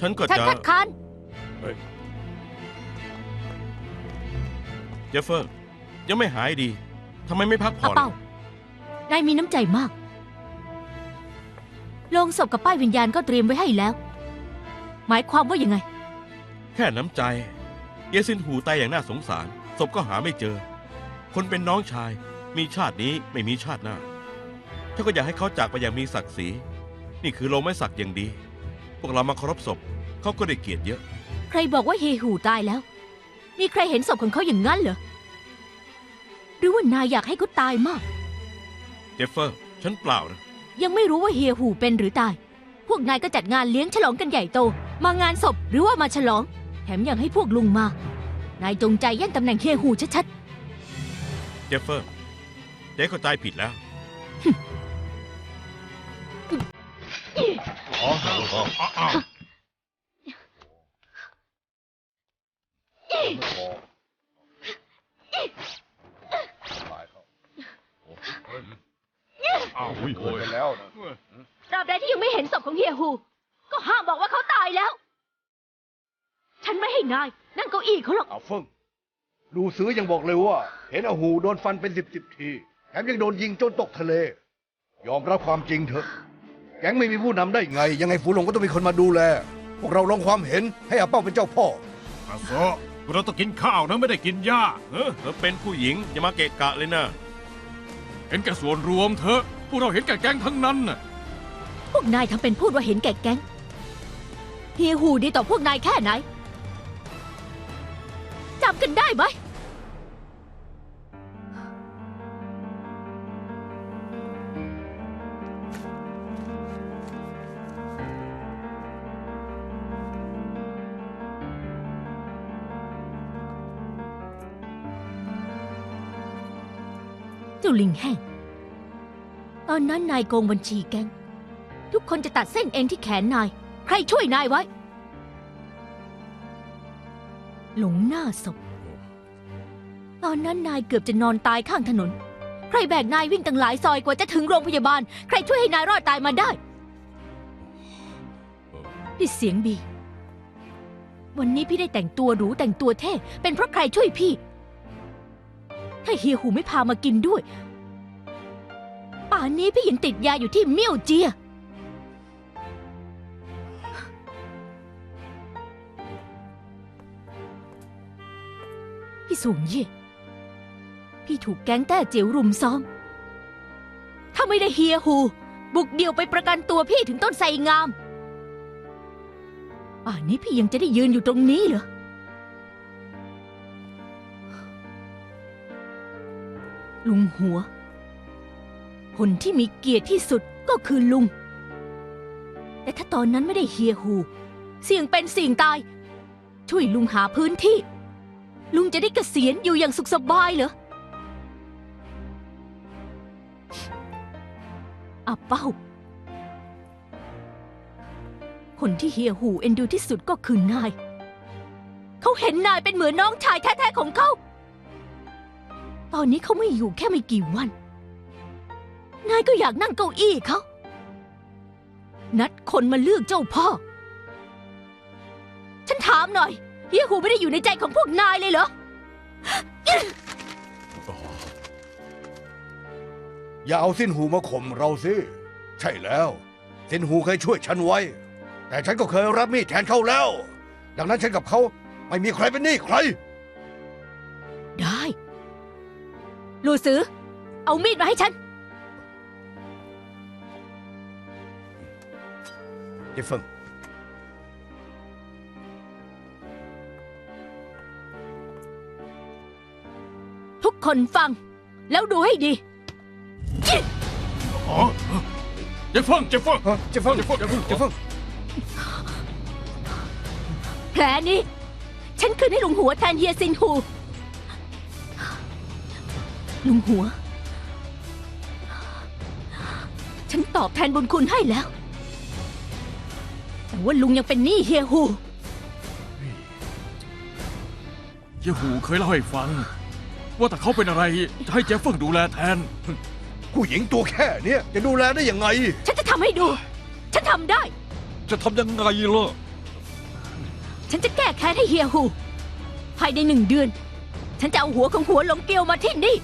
ฉันก็ฉันจะคัดค้านเจฟเฟอร์ ยังไม่หายดีทำไมไม่พักผ่อาอน เป้านายมีน้ำใจมาก โลงศพกับป้ายวิญญาณก็เตรียมไว้ให้แล้ว หมายความว่ายังไง แค่น้ำใจ เยซินหูตายอย่างน่าสงสาร ศพก็หาไม่เจอ คนเป็นน้องชาย มีชาตินี้ไม่มีชาติหน้าฉันก็อยากให้เขาจากไปอย่างมีศักดิ์ศรี นี่คือโลงไม้สักอย่างดี พวกเรามาเคารพศพเขาก็ได้เกียรติเยอะ ใครบอกว่าเฮหูตายแล้ว มีใครเห็นศพของเขาอย่างนั้นเหรอ หรือว่านายอยากให้เขาตายมาก เจฟเฟอร์ ฉันเปล่านะ ยังไม่รู้ว่าเฮียหูเป็นหรือตาย พวกนายก็จัดงานเลี้ยงฉลองกันใหญ่โต มางานศพหรือว่ามาฉลอง แถมยังให้พวกลุงมา นายจงใจแย่งตำแหน่งเฮียหูชัดเจฟเฟอร์เจ๊เข้าใจผิดแล้ว อ้าวอุ้ยโอยไปแล้วนะตราบใดที่ยังไม่เห็นศพของเฮียหูก็ห้ามบอกว่าเขาตายแล้ว ฉันไม่ให้นาย นั่งเก้าอี้เขาหรอกเอาเฟิงลูซื้อยังบอกเลยว่า เห็นอาหูโดนฟันเป็นสิบสิบที แถมยังโดนยิงจนตกทะเล ยอมรับความจริงเถอะ แก๊งไม่มีผู้นำได้ไง ยังไงฝูหลงก็ต้องมีคนมาดูแล พวกเราลองความเห็นให้อาเป้าเป็นเจ้าพ่อ อาโซะเราต้องกินข้าวนะไม่ได้กินหญ้าเออเธอเป็นผู้หญิงอย่ามาเกะกะเลยนะ เห็นแก่ส่วนรวมเถอะพวกเราเห็นแก่แก๊งทั้งนั้นน่ะพวกนายทำเป็นพูดว่าเห็นแก่แก๊งเฮียหูดีต่อพวกนายแค่ไหนจำกันได้ไหม เจ้าลิงแห้ง ตอนนั้นนายโกงบัญชีแก๊งทุกคนจะตัดเส้นเอ็นที่แขนนาย ใครช่วยนายไว้ หลงหน้าศพ ตอนนั้นนายเกือบจะนอนตายข้างถนน ใครแบกนายวิ่งตั้งหลายซอยกว่าจะถึงโรงพยาบาล ใครช่วยให้นายรอดตายมาได้นี่เสียงบี วันนี้พี่ได้แต่งตัวหรูแต่งตัวเท่ เป็นเพราะใครช่วยพี่ ถ้าเฮียหูไม่พามากินด้วย ป่านนี้พี่ยังติดยาอยู่ที่เมี่ยวเจีย พี่สูงเย่พี่ถูกแก๊งแต้จิ๋วรุมซ้อม ถ้าไม่ได้เฮียหู บุกเดี่ยวไปประกันตัวพี่ถึงต้นไทรงาม ป่านนี้พี่ยังจะได้ยืนอยู่ตรงนี้เหรอ ลุงหัว คนที่มีเกียรติที่สุดก็คือลุง แต่ถ้าตอนนั้นไม่ได้เฮียหูเสี่ยงเป็นเสี่ยงตาย ช่วยลุงหาพื้นที่ ลุงจะได้เกษียณอยู่อย่างสุขสบายเหรออาเป้า คนที่เฮียหูเอ็นดูที่สุดก็คือนาย เขาเห็นนายเป็นเหมือนน้องชายแท้ๆของเขา ตอนนี้เขาไม่อยู่แค่ไม่กี่วัน นายก็อยากนั่งเก้าอี้เขา นัดคนมาเลือกเจ้าพ่อ ฉันถามหน่อยเฮียหูไม่ได้อยู่ในใจของพวกนายเลยเหรอ อย่าเอาสิ้นหูมาข่มเราสิ ใช่แล้ว สิ้นหูเคยช่วยฉันไว้ แต่ฉันก็เคยรับมีดแทนเขาแล้ว ดังนั้นฉันกับเขาไม่มีใครเป็นหนี้ใคร ลูซือ เอามีดมาให้ฉันเจฟเฟิงทุกคนฟัง แล้วดูให้ดี อ๋อเจฟเฟิงเจฟเฟิงฮะเจฟเฟิงเจฟเฟิงเจฟเฟิงแผลนี้ ฉันคืนให้ลุงหัวแทนเฮียซินหู ลุงหัว ฉันตอบแทนบุญคุณให้แล้ว แต่ว่าลุงยังเป็นหนี้เฮียหูเยหูเคยเล่าให้ฟัง ว่าแต่เขาเป็นอะไรจะให้เจฟเฟิงดูแลแทน ผู้หญิงตัวแค่เนี้ยจะดูแลได้ยังไง ฉันจะทำให้ดู ฉันทำได้ จะทำยังไงล่ะ ฉันจะแก้แค้นให้เฮียหูภายในหนึ่งเดือน ฉันจะเอาหัวของหัวหลงเกียวมาที่นี่